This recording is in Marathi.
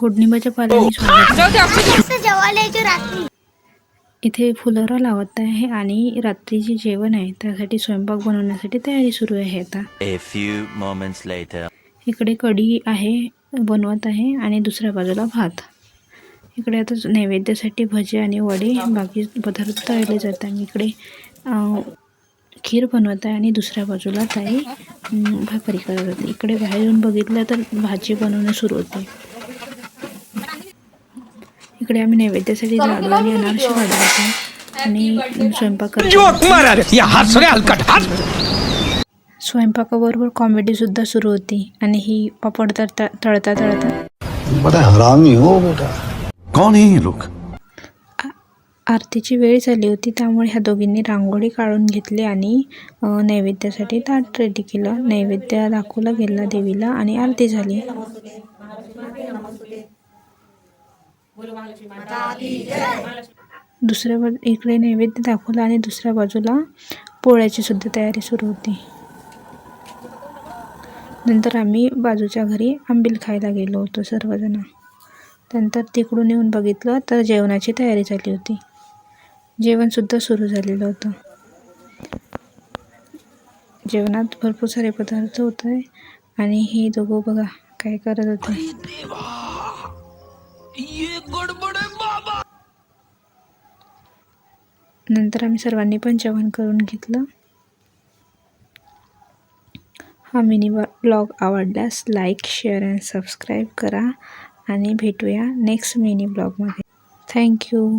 गोडनिंबाच्या पाल्याने रात्री. इथे फुलोरा लावत आहे आणि रात्रीचे जेवण आहे. त्यासाठी स्वयंपाक बनवण्यासाठी तयारी सुरू आहे आता. इकडे कढी आहे बनवत आहे आणि दुसऱ्या बाजूला भात. इकडे आता नैवेद्यासाठी भजे आणि वडे बाकी पदार्थ तळले जात आहे इकडे खीर बनवत आहे आणि दुसऱ्या बाजूला ताई भाकरी करत होती. इकडे बाहेर येऊन बघितलं तर भाजी बनवणं सुरू होते. इकडे आम्ही नैवेद्यासाठी लाडू आणि अनारसे वाढवत आहे आणि स्वयंपाक स्वयंपाकाबरोबर कॉमेडीसुद्धा सुरू होती आणि ही पापड तळता तळता. तळता हो बेटा. कौन है लोग आरतीची वेळ झाली होती त्यामुळे ह्या दोघींनी रांगोळी काढून घेतली आणि नैवेद्यासाठी ताट रेडी केलं. नैवेद्य दाखवला गेला देवीला आणि आरती झाली. दुसऱ्या बाजू इकडे नैवेद्य दाखवला आणि दुसऱ्या बाजूला पोळ्याची सुद्धा तयारी सुरू होती. नंतर आम्ही बाजूच्या घरी आंबील खायला गेलो होतो सर्वजण. नंतर तिकडून येऊन बघितलं तर जेवणाची तयारी झाली होती. जेवणसुद्धा सुरू झालेलं होतं. जेवणात भरपूर सारे पदार्थ होत आणि हे दोघं बघा काय करत होते. नंतर आम्ही सर्वांनी पण जेवण करून घेतलं. हा मिनी ब्लॉग आवडल्यास लाईक शेअर अँड सबस्क्राईब करा. आणि भेटूया नेक्स्ट मिनी ब्लॉगमध्ये. थँक्यू